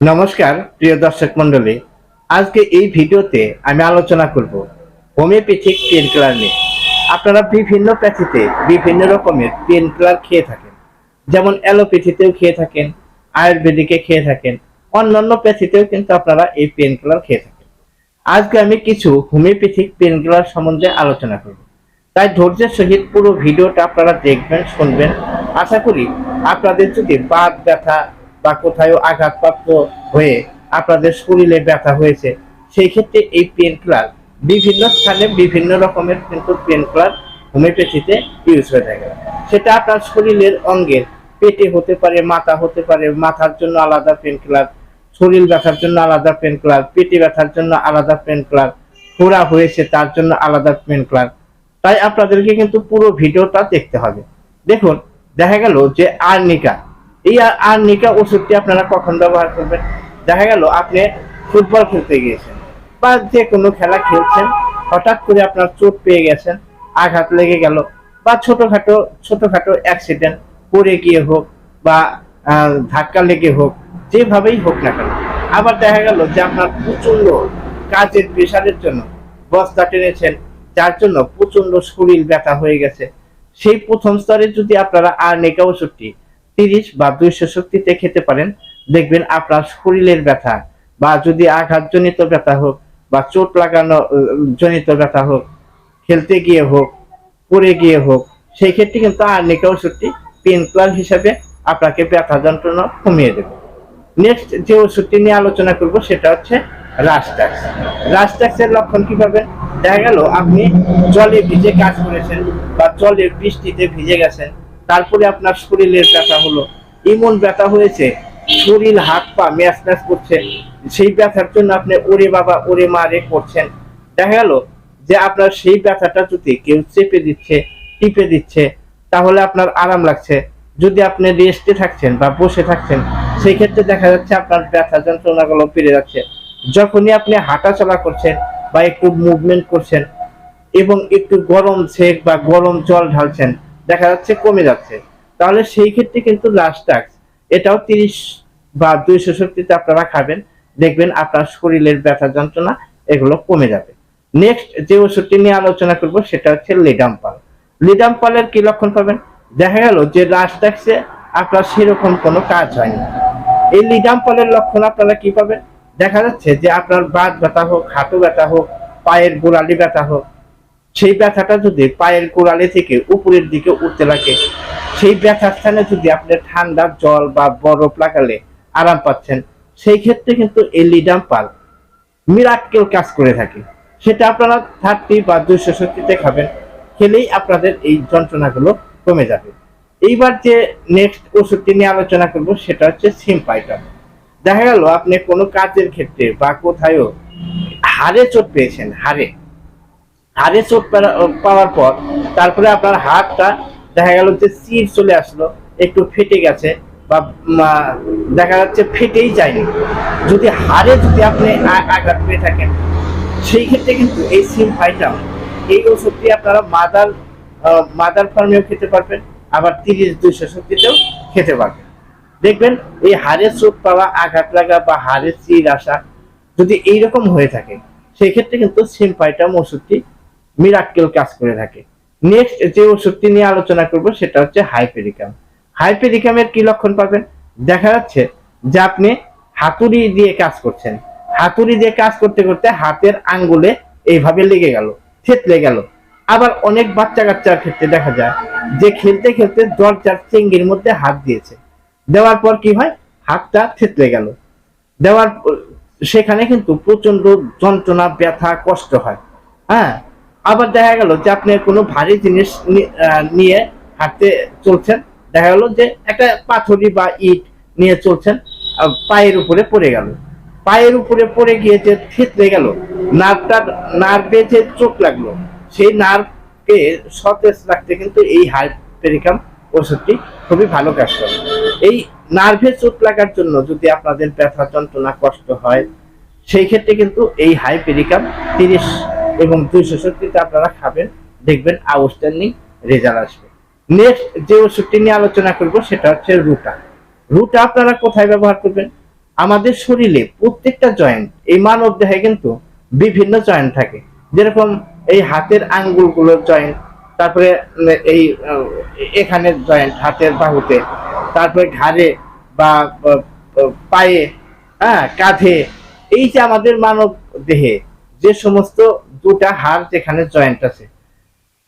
নমস্কার, প্রিয় দর্শক মন্ডলী আজকে এই ভিডিওতে আমি আলোচনা করব হোমিওপ্যাথিক পেন কিলার নিয়ে। আপনারা বিভিন্ন প্যাথিতে বিভিন্ন রকমের পেন কিলার খেয়ে থাকেন। যেমন অ্যালোপ্যাথিতেও খেয়ে থাকেন, আয়ুর্বেদিকে খেয়ে থাকেন, অন্যান্য প্যাথিতেও কিন্তু আপনারা এই পেন কিলার খেয়ে থাকেন। আজকে আমি কিছু হোমিওপ্যাথিক পেন কিলার সম্বন্ধে আলোচনা করব। তাই ধৈর্যের সহিত পুরো ভিডিওটা আপনারা দেখবেন, শুনবেন। আশা করি আপনাদের যদি বাত ব্যথা বা কোথাও আঘাতপ্রাপ্ত হয়ে আপনাদের শরীরে ব্যথা হয়েছে, সেই ক্ষেত্রে এই পেন কিলার বিভিন্ন স্থানে বিভিন্ন রকমের কিন্তু পেন কিলার হোমিওপ্যাথিতে ইউজ হয়ে থাকে। সেটা আপনার শরীরের অঙ্গের পেটে হতে পারে, মাথা হতে পারে, মাথার জন্য আলাদা পেন কিলার শরীর ব্যথার জন্য আলাদা পেন কিলার পেটে ব্যথার জন্য আলাদা পেন কিলার ফোড়া হয়েছে তার জন্য আলাদা পেন কিলার তাই আপনাদেরকে কিন্তু পুরো ভিডিওটা দেখতে হবে। দেখুন, দেখা গেল যে আর্নিকা এই আর- আর্নিকা ওষুধটি আপনারা কখন ব্যবহার করবেন? দেখা গেল, আপনি ফুটবল খেলতে গিয়েছেন বা যে কোনো খেলা খেলছেন, হঠাৎ করে আপনার চোট পেয়ে গেছেন, আঘাত লেগে গেল বা ছোটখাটো ছোটোখাটো অ্যাক্সিডেন্ট পড়ে গিয়ে হোক বা ধাক্কা লেগে হোক, যেভাবেই হোক না কেন। আবার দেখা গেল যে আপনার প্রচণ্ড কাজের প্রেশারের জন্য বস্তা টেনেছেন, যার জন্য প্রচণ্ড শরীর ব্যথা হয়ে গেছে। সেই প্রথম স্তরে যদি আপনারা আর নেকা ওষুধটি তিরিশ বা দুইশো শক্তিতে খেতে পারেন। দেখবেন আপনার শরীরের ব্যথা বা যদি আঘাতজনিত ব্যথা হোক বা চোট লাগানো, জনিত ব্যথা হোক, খেলতে গিয়ে হোক, পড়ে গিয়ে হোক, সেই ক্ষেত্রে কিন্তু আর্নিকা ওষুধটি পেন কিলার হিসাবে আপনাকে ব্যথা যন্ত্রণা কমিয়ে দেবে। নেক্সট যে ওষুধটি নিয়ে আলোচনা করব সেটা হচ্ছে রাস্টাক্স রাস্টাক্সের লক্ষণ কি পাবেন? দেখা গেল আপনি জলে ভিজে কাজ করেছেন বা জলে বৃষ্টিতে ভিজে গেছেন। তারপরে আপনার শরীরের ব্যথা হলো। এমন ব্যথা হয়েছে, শরীর হাত পা ম্যাচ ম্যাচ করছে। সেই ব্যথার জন্য আপনি ওরে বাবা, ওরে মা রে করছেন। দেখা গেল যে আপনার সেই ব্যথাটা যদি কেউ চেপে দিচ্ছে, টিপে দিচ্ছে, তাহলে আপনার আরাম লাগছে। যদি আপনি রেস্টে থাকছেন বা বসে থাকছেন, সেই ক্ষেত্রে দেখা যাচ্ছে আপনার ব্যথা যন্ত্রণাগুলো বেড়ে যাচ্ছে। যখনই আপনি হাঁটা চলা করছেন বা একটু মুভমেন্ট করছেন এবং একটু গরম সেক বা গরম জল ঢালছেন দেখা যাচ্ছে কমে যাচ্ছে। তাহলে সেই ক্ষেত্রে কিন্তু লাস্টাক্স এটাও তিরিশ বা দুইশো শক্তিতে আপনারা খাবেন। দেখবেন আপনার শরীরের ব্যথা যন্ত্রণা, এগুলো কমে যাবে। নেক্সট যে ওষুধটি নিয়ে আলোচনা করব, সেটা হচ্ছে লিডাম্পাল লিডাম্পালের কি লক্ষণ পাবেন? দেখা গেল যে লাস্টাক্সে আপনার সেরকম কোনো কাজ হয়নি। এই লিডাম্পালের লক্ষণ আপনারা কি পাবেন? দেখা যাচ্ছে যে আপনার বাত ব্যথা হোক, হাঁটু ব্যথা হোক, পায়ের গোড়ালি ব্যথা হোক সেই ব্যথাটা যদি পায়ের গোড়ালি থেকে উপরের দিকে উঠতে লাগে, সেই ব্যথার স্থানে যদি আপনি ঠান্ডা জল বা বরফ লাগালে আরাম পাচ্ছেন, সেই ক্ষেত্রে কিন্তু এই লিডাম্পাল মিরাক্কেল কাজ করে থাকে। সেটা আপনারা থার্টি বা দুইশো শক্তিতে খাবেন, খেলেই আপনাদের এই যন্ত্রণাগুলো কমে যাবে। এইবার যে নেক্সট ওষুধটি নিয়ে আলোচনা করব, সেটা হচ্ছে সিম্পাইটাম দেখা গেল আপনি কোনো কাজের ক্ষেত্রে বা কোথায়ও হারে চোট পেয়েছেন হাড়ে হাড়ে চোট পাওয়ার পর তারপরে আপনার হাতটা দেখা গেল যে চির চলে আসলো, একটু ফেটে গেছে বা দেখা যাচ্ছে ফেটেই যায়নি। যদি হাড়ে যদি আপনি আঘাত পেয়ে থাকেন, সেই ক্ষেত্রে কিন্তু এই সিম ফাইটাম এই ওষুধটি আপনারা মাদার মাদার ফার্মেও খেতে পারবেন, আবার তিরিশ দুইশো শক্তিতেও খেতে পারবেন। দেখবেন এই হাড়ের চোট পাওয়া, আঘাত লাগা বা হাড়ের চির আসা যদি এইরকম হয়ে থাকে, সেই ক্ষেত্রে কিন্তু সিমফাইটাম ওষুধটি মিরাক্কেল কাজ করে থাকে। নেক্সট যে ওষুধটি নিয়ে আলোচনা করব সেটা হচ্ছে হাইপেরিকাম। হাইপেরিকামের কি লক্ষণ পাবেন? দেখা যাচ্ছে যে আপনি হাতুড়ি দিয়ে কাজ করছেন। হাতুড়ি দিয়ে কাজ করতে করতে হাতের আঙ্গুলে এইভাবে লেগে গেল, থেতলে গেল। আবার অনেক বাচ্চা কাচ্চার ক্ষেত্রে দেখা যায় যে খেলতে খেলতে দরজার চেঙ্গির মধ্যে হাত দিয়েছে। দেওয়ার পর কি হয়? হাতটা থেতলে গেল। দেওয়ার সেখানে কিন্তু প্রচণ্ড যন্ত্রণা, ব্যথা, কষ্ট হয়। হ্যাঁ? আবার দেখা গেল যে আপনি কোনো ভারী জিনিস নিয়ে হাঁটতে চলছেন। দেখা গেল যে একটা পাথরি বা ইট নিয়ে চলছেন পায়ের উপরে পড়ে গেল। পায়ের উপরে পড়ে গিয়ে যে থেতলে গেল নার্ভটা নার্ভে যে চোখ লাগল, সেই নার্ভকে সতেজ রাখতে কিন্তু এই হাইপেরিকাম ওষুধটি খুবই ভালো কাজ করে। এই নার্ভে চোট লাগার জন্য যদি আপনাদের ব্যথা যন্ত্রণা কষ্ট হয়, সেই ক্ষেত্রে কিন্তু এই হাইপেরিকাম তিরিশ এবং দুইশো শক্তিতে আপনারা খাবেন দেখবেন আউটস্ট্যান্ডিং রেজাল্ট আসবে। নেক্সট যে ওষুধটি নিয়ে আলোচনা করব সেটা হচ্ছে রুটা। রুটা আপনারা কোথায় ব্যবহার করবেন? আমাদের শরীরে প্রত্যেকটা জয়েন্ট এই মানব দেহে কিন্তু বিভিন্ন জয়েন্ট থাকে। যেরকম এই হাতের আঙ্গুলগুলোর জয়েন্ট তারপরে এই আহ, এখানের জয়েন্ট হাতের বাহুতে তারপরে ঘাড়ে বা, পায়ে হ্যাঁ কাঁধে এই যে আমাদের মানব দেহে যে সমস্ত দুটা হাড় যেখানে জয়েন্ট আছে,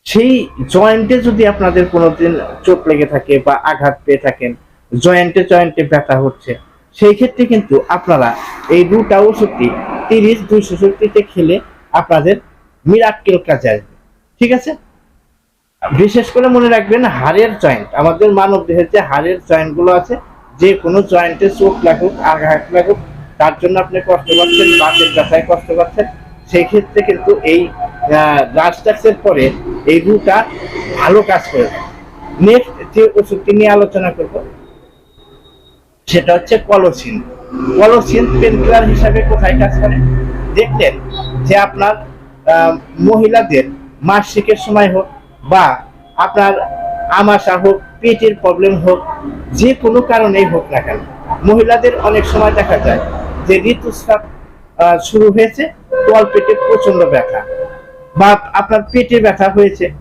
সেই জয়েন্টে যদি আপনাদের কোনোদিন চোট লেগে থাকে বা আঘাত পেয়ে থাকেন জয়েন্টে জয়েন্টে ব্যথা হচ্ছে, সেই ক্ষেত্রে কিন্তু আপনারা এই দুটা ওষুধটি তিরিশ, দুইশো শক্তিতে খেলে আপনাদের মিরাক্কেল কাজে আসবে। ঠিক আছে? বিশেষ করে মনে রাখবেন হাড়ের জয়েন্ট আমাদের মানব দেহের যে হাড়ের জয়েন্টগুলো আছে, যে কোনো জয়েন্টে চোট লাগুক, আঘাত লাগুক, তার জন্য আপনি কষ্ট পাচ্ছেন, বাতের ব্যথায় কষ্ট পাচ্ছেন সেই ক্ষেত্রে কিন্তু এই রাজটাক্সের পরে এই রুটা ভালো কাজ করে। নেক্সট যে ওষুধটি নিয়ে আলোচনা করব, সেটা হচ্ছে কলোসিন। কলোসিন পেনকিলার হিসাবে কোথায় কাজ করে? দেখলেন যে আপনার মহিলাদের মাসিকের সময় হোক বা আপনার আমাশা হোক, পেটের প্রবলেম হোক, যে কোনো কারণেই হোক না কেন, মহিলাদের অনেক সময় দেখা যায় যে ঋতুস্রাব শুরু হয়েছে। তল পেটে প্রচণ্ড ব্যথা। বা আপনার পেটে ব্যথা হয়েছে,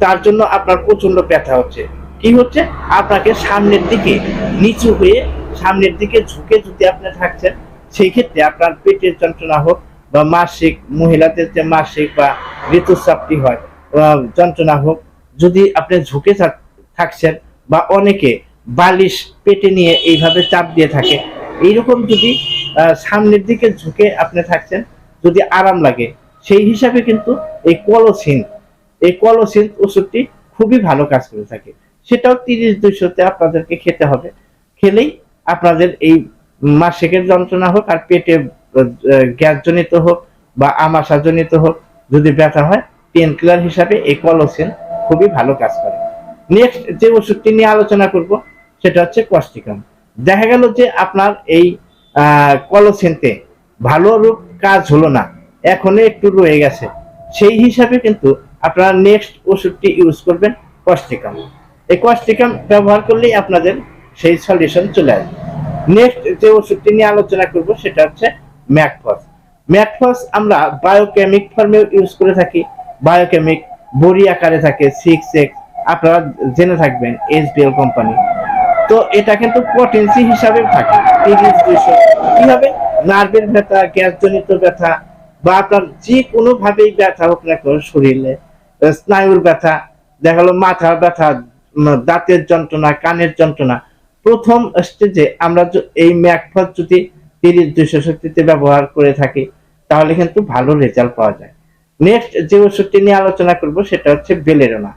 তার জন্য আপনার প্রচণ্ড ব্যথা হচ্ছে। কি হচ্ছে? আপনাকে সামনের দিকে, নিচু হয়ে সামনের দিকে ঝুঁকে যদি আপনি থাকছেন। সেই ক্ষেত্রে আপনার পেটের যন্ত্রণা হোক বা মাসিক, মহিলাদের যে মাসিক বা ঋতুস্রাবটি হয় যন্ত্রণা হোক, যদি আপনি ঝুঁকে থাক- থাকছেন বা অনেকে বালিশ পেটে নিয়ে এইভাবে চাপ দিয়ে থাকে, এইরকম যদি সামনের দিকে ঝুঁকে আপনি থাকছেন যদি আরাম লাগে। সেই হিসাবে কিন্তু এই কলোসিন এই কলোসিন ওষুধটি খুবই ভালো কাজ করে থাকে। সেটাও তিরিশ দুইশোতে আপনাদেরকে খেতে হবে। খেলেই আপনাদের এই মাসিকের যন্ত্রণা হোক আর পেটে গ্যাস জনিত হোক বা আমাশা জনিত হোক যদি ব্যথা হয় পেন কিলার হিসাবে এই কলোসিন খুবই ভালো কাজ করে। নেক্সট যে ওষুধটি নিয়ে আলোচনা করব, সেটা হচ্ছে কস্টিকাম দেখা গেল যে আপনার এই কলোসিনতে ভালো রূপ কাজ হলো না। এখনও একটু রয়ে গেছে। সেই হিসাবে কিন্তু আপনারা নেক্সট ওষুধটি ইউজ করবেন কস্টিকাম এই কস্টিকাম ব্যবহার করলেই আপনাদের সেই সলিউশন চলে আসবে। নেক্সট যে ওষুধটি নিয়ে আলোচনা করব সেটা হচ্ছে ম্যাকফস ম্যাকফস আমরা বায়োকেমিক ফর্মে ইউজ করে থাকি। বায়োকেমিক বড়ি আকারে থাকে সিক্স এক্স আপনারা জেনে থাকবেন এসবিএল কোম্পানি তো এটা কিন্তু পটেন্সি হিসাবে থাকে। তিরিশ দুইশো। কি হবে? নার্ভের ব্যথা গ্যাস জনিত ব্যথা বা আপনার যে কোনো ভাবেই ব্যথা হোক না কেন শরীরে স্নায়ুর ব্যথা, দেখা গেলো মাথার ব্যথা দাঁতের যন্ত্রণা, কানের যন্ত্রণা। প্রথম স্টেজে আমরা এই ম্যাকফস যদি তিরিশ দুইশো শক্তিতে ব্যবহার করে থাকি, তাহলে কিন্তু ভালো রেজাল্ট পাওয়া যায়। নেক্সট যে ওষুধটি নিয়ে আলোচনা করব, সেটা হচ্ছে বেলেডোনা।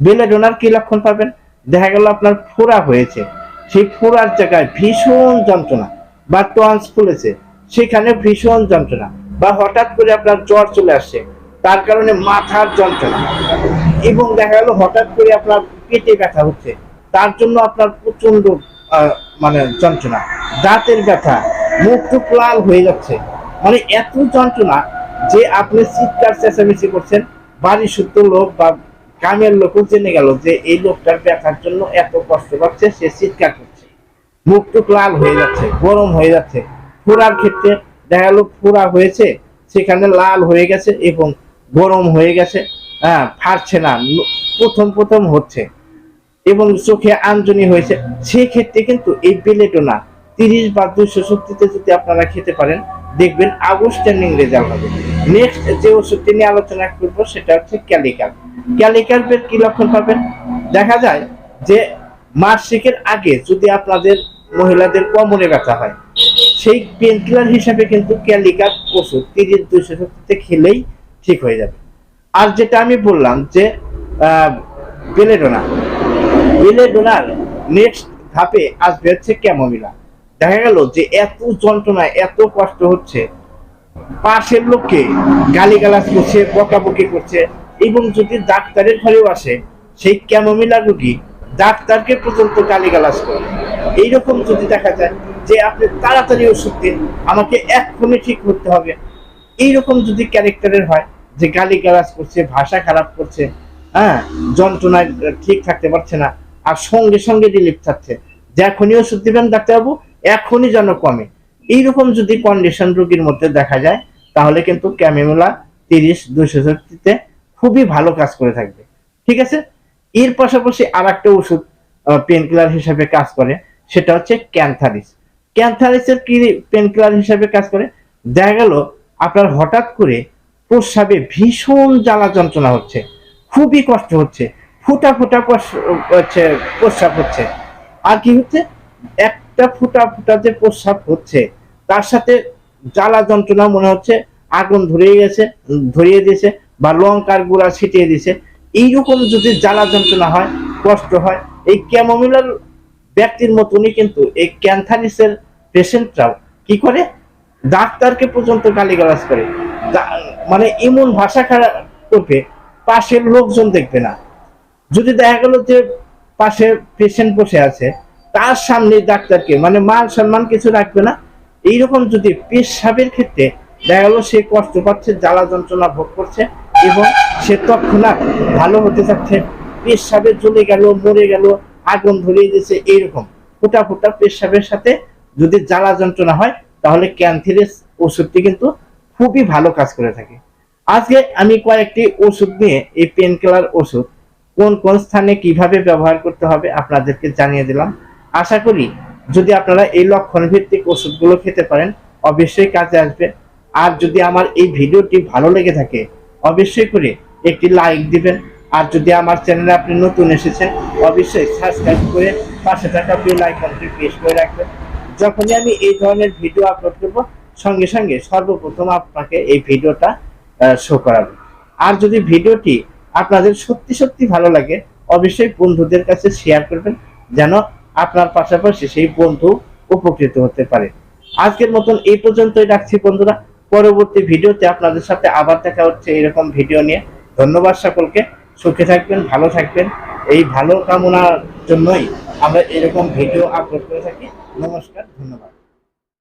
বেলেডোনার কি লক্ষণ পাবেন? দেখা গেল আপনার ফোড়া হয়েছে। সেই ফোড়ার জায়গায় ভীষণ যন্ত্রণা বা টন্স ফুলেছে। সেখানে ভীষণ যন্ত্রণা বা হঠাৎ করে আপনার জ্বর চলে আসছে তার কারণে মাথার যন্ত্রণা। এবং দেখা গেল হঠাৎ করে আপনার পেটে ব্যথা হচ্ছে, তার জন্য আপনার প্রচণ্ড মানে যন্ত্রণা। দাঁতের ব্যথা, মুখ টুক লাল হয়ে যাচ্ছে। মানে এত যন্ত্রণা যে আপনি চিৎকার, চেঁচামেচি করছেন বাড়ি শুদ্ধ লোক বা গ্রামের লোকও জেনে গেল যে এই লোকটার ব্যথার জন্য এত কষ্ট পাচ্ছে, সে চিৎকার করছে। মুখ টুক লাল হয়ে যাচ্ছে, গরম হয়ে যাচ্ছে। ফোড়ার ক্ষেত্রে দেখা গেল ফোড়া হয়েছে, সেখানে লাল হয়ে গেছে এবং গরম হয়ে গেছে হ্যাঁ ফাটছে না প্রথম প্রথম হচ্ছে এবং চোখে আঞ্জনি হয়েছে। সেই ক্ষেত্রে কিন্তু এই বেলেটোনা তিরিশ বা দুশো শক্তিতে যদি আপনারা খেতে পারেন, দেখবেন আউটস্ট্যান্ডিং রেজাল্ট হবে। নেক্সট যে ওষুধটি নিয়ে আলোচনা করব, সেটা হচ্ছে ক্যালিকার। ক্যালিকার্পের কি লক্ষণ পাবেন? দেখা যায় যে মাসিকের আগে যদি আপনাদের মহিলাদের কোমরে ব্যথা হয় সেই পেন কিলার হিসাবে কিন্তু ক্যালিকার ওষুধ তিরিশ দুইশো শক্তিতে খেলেই ঠিক হয়ে যাবে। আর যেটা আমি বললাম যে বেলেডোনা। বেলেডোনার নেক্সট ধাপে আসবে হচ্ছে ক্যামোমিলা। দেখা গেল যে এত যন্ত্রণা, এত কষ্ট হচ্ছে, পাশের লোককে গালিগালাজ করছে, বকাবকি করছে এবং যদি ডাক্তারের ঘরেও আসে, সেই ক্যামোমিলা রুগী ডাক্তারকে পর্যন্ত গালিগালাজ করে। এইরকম যদি দেখা যায় যে আপনি তাড়াতাড়ি ওষুধ দিন, আমাকে এক্ষুনি ঠিক করতে হবে। এইরকম যদি ক্যারেক্টারের হয়, যে গালি গালাজ করছে, ভাষা খারাপ করছে হ্যাঁ যন্ত্রণায় ঠিক থাকতে পারছে না, আর সঙ্গে সঙ্গে রিলিফ চাচ্ছে যে এখনই ওষুধ দিবেন ডাক্তারবাবু, এখনই যেন কমে। এইরকম যদি কন্ডিশন রোগীর মধ্যে দেখা যায়, তাহলে কিন্তু ক্যামিমোলা তিরিশ দুশো খুবই ভালো কাজ করে থাকবে। ঠিক আছে? এর পাশাপাশি আর একটা ওষুধ পেন কিলার হিসেবে কাজ করে, সেটা হচ্ছে ক্যান্থারিস। ক্যান্থারিসের কি পেন কিলার হিসেবে কাজ করে? দেখা গেল, আপনার হঠাৎ করে প্রস্রাবে ভীষণ জ্বালা যন্ত্রণা হচ্ছে। খুবই কষ্ট হচ্ছে। ফুটা ফুটা হচ্ছে, প্রস্রাব হচ্ছে। আর কি হচ্ছে? একটা ফুটা ফুটা যে প্রস্রাব হচ্ছে, তার সাথে জ্বালা যন্ত্রণা মনে হচ্ছে, আগুন ধরিয়ে গেছে, ধরিয়ে দিয়েছে বা লঙ্কার গুঁড়া ছিটিয়ে দিয়েছে। এইরকম যদি জ্বালা যন্ত্রণা হয়, কষ্ট হয়, এই ক্যামোমিলার ব্যক্তির মতনই কিন্তু এই ক্যান্থারিসের পেশেন্টরাও কি করে? ডাক্তারকে পর্যন্ত গালিগালাজ করে। মানে এমন ভাষা খারাপ করবে, পাশের লোকজন দেখবে না। যদি দেখা গেল যে পাশে পেশেন্ট বসে আছে, তার সামনে ডাক্তারকে মানে মান সম্মান কিছু রাখবে না। এইরকম যদি পেশাবের ক্ষেত্রে দেখা গেল সে কষ্ট পাচ্ছে, জ্বালা যন্ত্রণা ভোগ করছে এবং সে তৎক্ষণাৎ ভালো হতে যাচ্ছে, পেশাবে জ্বলে গেল, মরে গেল, আগুন ধরিয়ে দিয়েছে, এইরকম। ফোটা ফোটা পেশাবের সাথে যদি জ্বালা যন্ত্রণা হয়, তাহলে ক্যান্থিরিস ওষুধটি কিন্তু খুবই ভালো কাজ করে থাকে। আজকে আমি কয়েকটি ওষুধ নিয়ে, এই পেন কিলার ওষুধ কোন কোন স্থানে কীভাবে ব্যবহার করতে হবে আপনাদেরকে জানিয়ে দিলাম। আশা করি যদি আপনারা এই লক্ষণ ভিত্তিক ওষুধগুলো খেতে পারেন, অবশ্যই কাজে আসবে। আর যদি আমার এই ভিডিওটি ভালো লেগে থাকে, অবশ্যই করে একটি লাইক দিবেন। আর যদি আমার চ্যানেলে আপনি নতুন এসেছেন, অবশ্যই সাবস্ক্রাইব করে পাশে থাকা বেল আইকনটি প্রেস করে রাখবেন। যখনই আমি এই ধরনের ভিডিও আপলোড করব, সঙ্গে সঙ্গে সর্বপ্রথম আপনাকে এই ভিডিওটা শো করাবো। আর যদি ভিডিওটি আপনাদের সত্যি সত্যি ভালো লাগে, অবশ্যই বন্ধুদের কাছে শেয়ার করবেন, যেন আপনার পাশাপাশি সেই বন্ধু উপকৃত হতে পারে। আজকের মতন এই পর্যন্তই রাখছি বন্ধুরা। পরবর্তী ভিডিওতে আপনাদের সাথে আবার দেখা হচ্ছে এরকম ভিডিও নিয়ে। ধন্যবাদ সকলকে। সুখে থাকবেন, ভালো থাকবেন। এই ভালো কামনার জন্যই আমরা এরকম ভিডিও আপলোড করে থাকি। নমস্কার ধন্যবাদ।